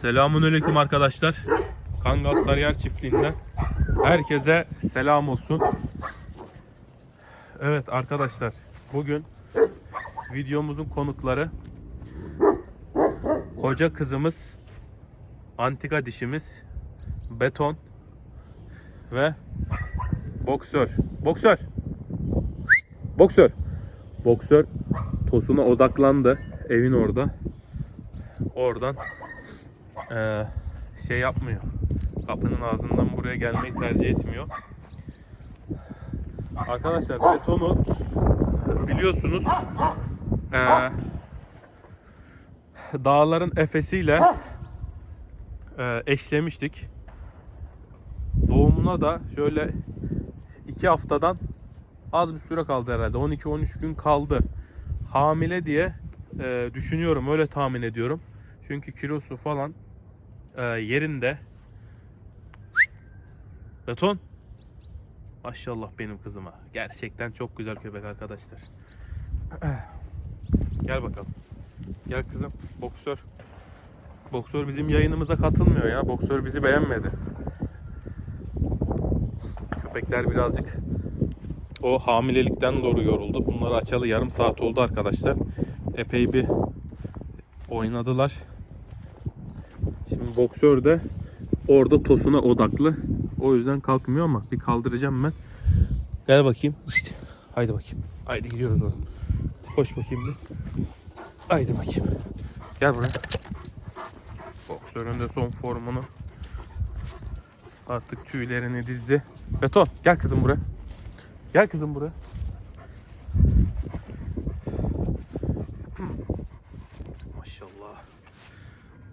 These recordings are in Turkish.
Selamünaleyküm arkadaşlar. Kangal Sarıyer çiftliğinden herkese selam olsun. Evet arkadaşlar bugün videomuzun konukları koca kızımız antika dişimiz beton ve boksör. Boksör. Boksör. Boksör tosuna odaklandı evin orada. Oradan eee, şey yapmıyor. Kapının ağzından buraya gelmeyi tercih etmiyor. Arkadaşlar betonu biliyorsunuz eee, dağların efesiyle eee, eşlemiştik. Doğumuna da şöyle iki haftadan az bir süre kaldı herhalde. 12-13 gün kaldı. Hamile diye eee, düşünüyorum. Öyle tahmin ediyorum. Çünkü kilosu falan eee, yerinde. Beton. Maşallah benim kızıma. Gerçekten çok güzel köpek arkadaşlar. Gel bakalım. Gel kızım. Boksör. Boksör bizim yayınımıza katılmıyor ya. Boksör bizi beğenmedi. Köpekler birazcık o hamilelikten doğru yoruldu. Bunları açalı yarım saat oldu arkadaşlar. Epey bir oynadılar. Boksör de orada tosuna odaklı. O yüzden kalkmıyor ama bir kaldıracağım ben. Gel bakayım. İşte. Haydi bakayım. Haydi gidiyoruz oğlum. Koş bakayım bir. Haydi bakayım. Gel buraya. Boksörün de son formunu artık tüylerini dizdi. Beton gel kızım buraya. Gel kızım buraya. Maşallah.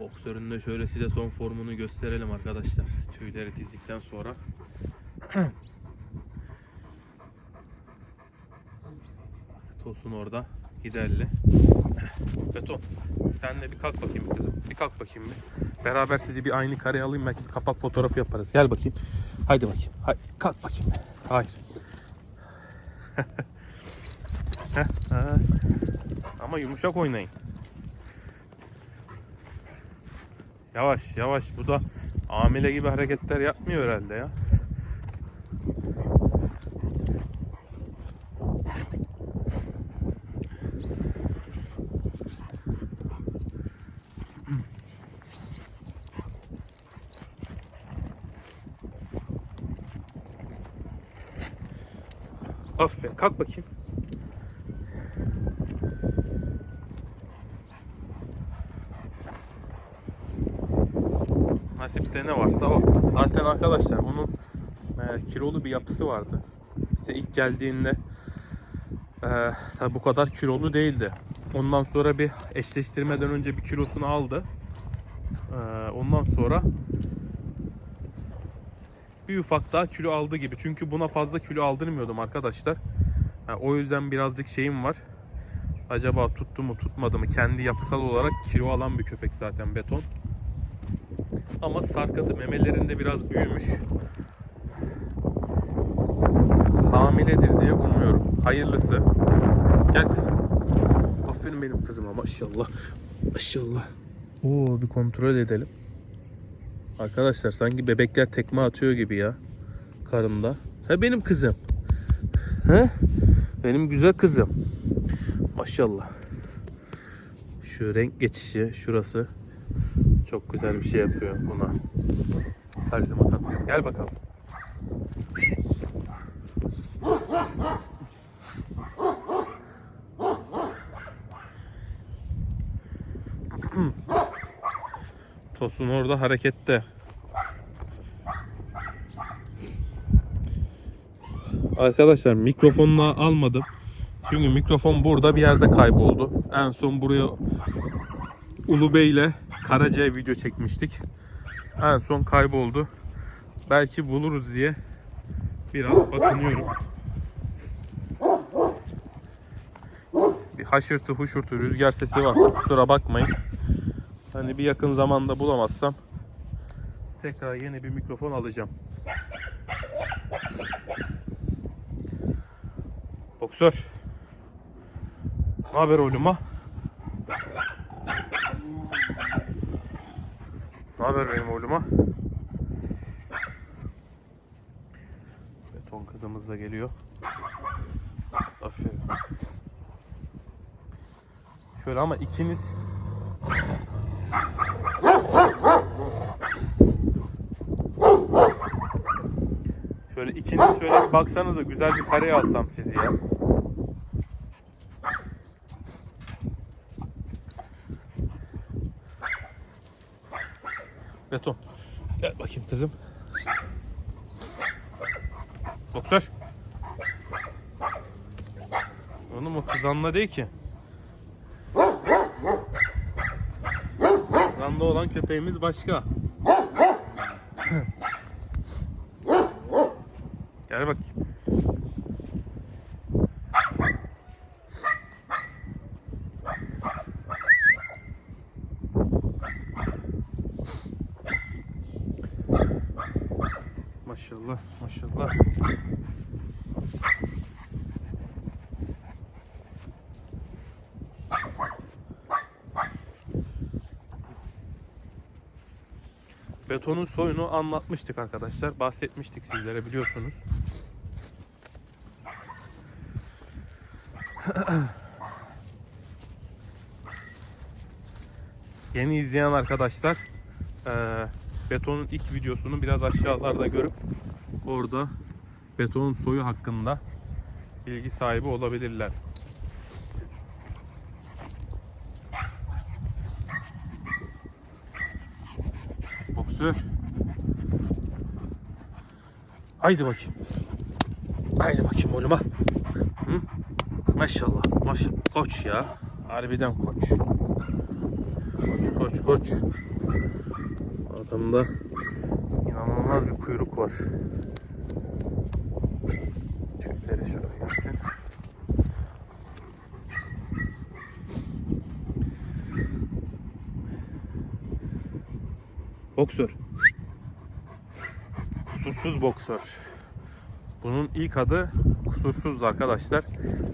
Boksörün de şöyle size son formunu gösterelim arkadaşlar. Tüyleri dizdikten sonra. Tosun orada. Giderli. Beton. Sen de bir kalk bakayım kızım. Bir kalk bakayım bir. Beraber sizi bir aynı kareye alayım. Belki kapak fotoğrafı yaparız. Gel bakayım. Haydi bakayım. Haydi. Kalk bakayım. Hayır. Ama yumuşak oynayın. Yavaş yavaş bu da amile gibi hareketler yapmıyor herhalde ya. Aferin kalk bakayım. Nasipte ne varsa o. Zaten arkadaşlar bunun e, kilolu bir yapısı vardı. İşte ilk geldiğinde e, tabi bu kadar kilolu değildi. Ondan sonra bir eşleştirmeden önce bir kilosunu aldı. E, ondan sonra bir ufak daha kilo aldı gibi. Çünkü buna fazla kilo aldırmıyordum arkadaşlar. Ha, o yüzden birazcık şeyim var. Acaba tuttu mu tutmadı mı? Kendi yapısal olarak kilo alan bir köpek zaten beton. Ama sarkadı memelerinde biraz büyümüş. Hamiledir diye umuyorum. Hayırlısı. Gel kızım. Aferin benim kızıma maşallah. Maşallah. Oo bir kontrol edelim. Arkadaşlar sanki bebekler tekme atıyor gibi ya. Karında. Ha benim kızım. He? Benim güzel kızım. Maşallah. Şu renk geçişi şurası çok güzel bir şey yapıyor buna. Karizma katıyor. Gel bakalım. Tosun orada harekette. Arkadaşlar mikrofonla almadım. Çünkü mikrofon burada bir yerde kayboldu. En son buraya Ulu Bey ile Karaca'ya video çekmiştik. En son kayboldu. Belki buluruz diye biraz bakınıyorum. Bir haşırtı huşurtu rüzgar sesi varsa kusura bakmayın. Hani bir yakın zamanda bulamazsam tekrar yeni bir mikrofon alacağım. Boksör. Ne haber oğluma? Haber benim oğluma? Beton kızımız da geliyor. Aferin. Şöyle ama ikiniz Şöyle ikiniz şöyle bir baksanıza güzel bir kare alsam sizi ya. Beton. Gel bakayım kızım. Boksör. Oğlum o kızanla değil ki. Kızanla olan köpeğimiz başka. Gel bakayım. Maşallah, maşallah. Betonun soyunu anlatmıştık arkadaşlar. Bahsetmiştik sizlere biliyorsunuz. Yeni izleyen arkadaşlar betonun ilk videosunu biraz aşağılarda görüp orada betonun soyu hakkında bilgi sahibi olabilirler. Boksör. Haydi bakayım. Haydi bakayım oğluma. Hı? Maşallah. Maşallah. Koç ya. Harbiden koç. Koç koç koç. Adamda inanılmaz bir kuyruk var. Tüyleri şöyle gelsin. Boksör. Kusursuz boksör. Bunun ilk adı kusursuz arkadaşlar.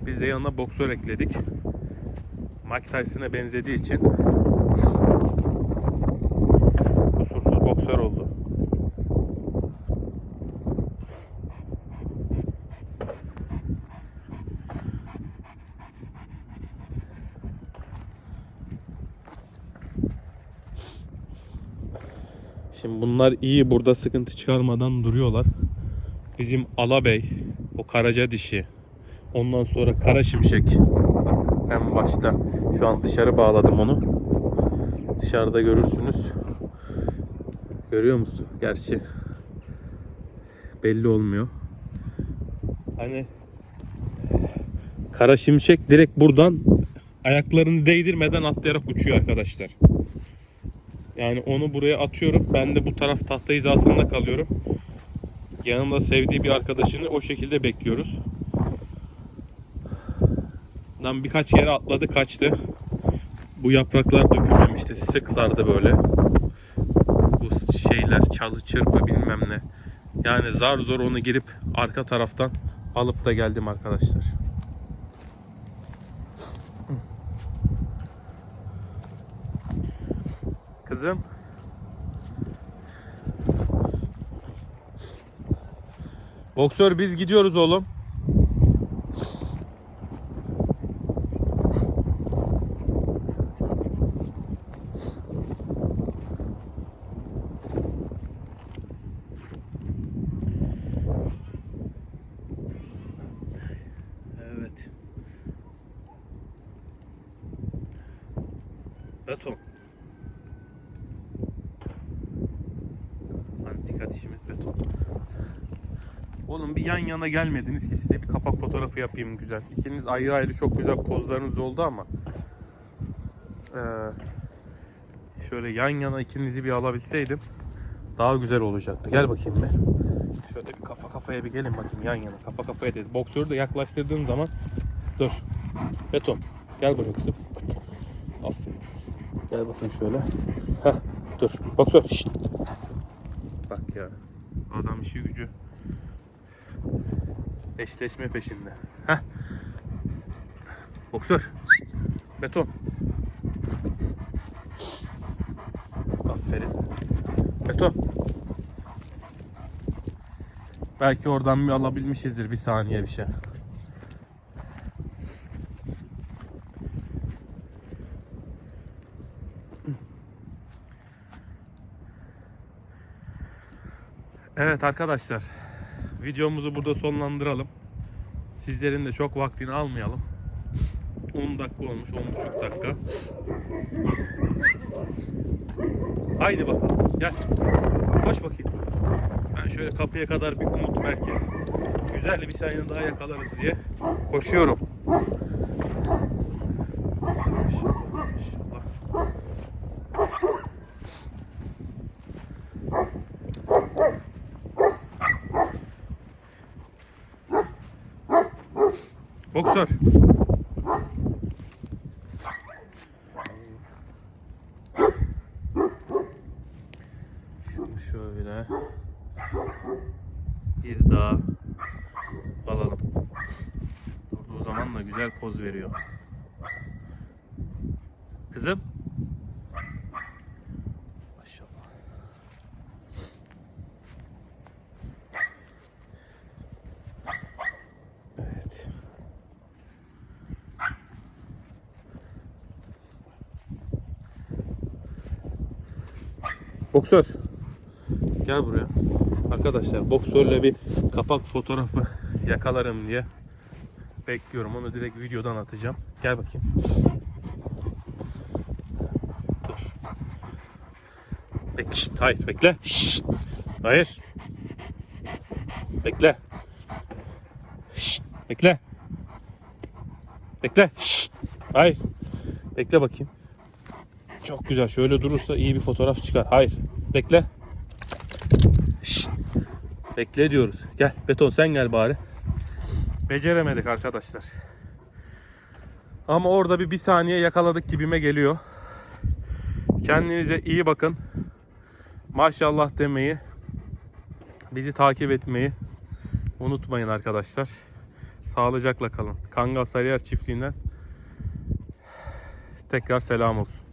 Biz de yanına boksör ekledik. Mike Tyson'a benzediği için kusursuz boksör oldu. Şimdi bunlar iyi burada sıkıntı çıkarmadan duruyorlar. Bizim Alabey, o Karaca dişi, ondan sonra Kara Şimşek en başta. Şu an dışarı bağladım onu. Dışarıda görürsünüz. Görüyor musun? Gerçi belli olmuyor. Hani Kara Şimşek direkt buradan ayaklarını değdirmeden atlayarak uçuyor arkadaşlar. Yani onu buraya atıyorum. Ben de bu taraf tahta hizasında kalıyorum. Yanımda sevdiği bir arkadaşını o şekilde bekliyoruz. Lan birkaç yere atladı kaçtı. Bu yapraklar dökülmemişti. Sıklardı böyle. Şeyler çalı çırpı bilmem ne. Yani zar zor onu girip arka taraftan alıp da geldim arkadaşlar. Kızım. Boksör biz gidiyoruz oğlum. Evet. Beton. Antika dişimiz beton. Oğlum bir yan yana gelmediniz ki size bir kapak fotoğrafı yapayım güzel. İkiniz ayrı ayrı çok güzel pozlarınız oldu ama eee, şöyle yan yana ikinizi bir alabilseydim daha güzel olacaktı. Gel bakayım bir. Şöyle bir kafa kafaya bir gelin bakayım yan yana. Kafa kafaya dedi. Boksörü de yaklaştırdığın zaman dur. Beton. Gel buraya kızım. Aferin. Gel bakayım şöyle. Heh, dur. Boksör. Şşt. Bak ya. Adam işi gücü. Eşleşme peşinde. Heh. Boksör. Beton. Aferin. Beton. Belki oradan bir alabilmişizdir bir saniye bir şey. Evet arkadaşlar. Videomuzu burada sonlandıralım. Sizlerin de çok vaktini almayalım. 10 dakika olmuş, 10,5 dakika. Haydi bakalım. Gel. Koş bakayım. Ben şöyle kapıya kadar bir umut belki. Güzel bir sayını daha yakalarız diye koşuyorum. Bir daha alalım. Durduğu zaman da güzel poz veriyor. Kızım. Maşallah. Evet. Boksör. Gel buraya. Arkadaşlar boksörle bir kapak fotoğrafı yakalarım diye bekliyorum. Onu direkt videodan atacağım. Gel bakayım. Dur. Bek şşt, hayır bekle. Şşt. Hayır. Bekle. Şşt, bekle. Bekle. Şşt. Hayır. Bekle bakayım. Çok güzel. Şöyle durursa iyi bir fotoğraf çıkar. Hayır. Bekle. Bekle diyoruz. Gel beton sen gel bari. Beceremedik arkadaşlar. Ama orada bir bir saniye yakaladık gibime geliyor. Kendinize iyi bakın. Maşallah demeyi, bizi takip etmeyi unutmayın arkadaşlar. Sağlıcakla kalın. Kangal Sarıyer çiftliğinden tekrar selam olsun.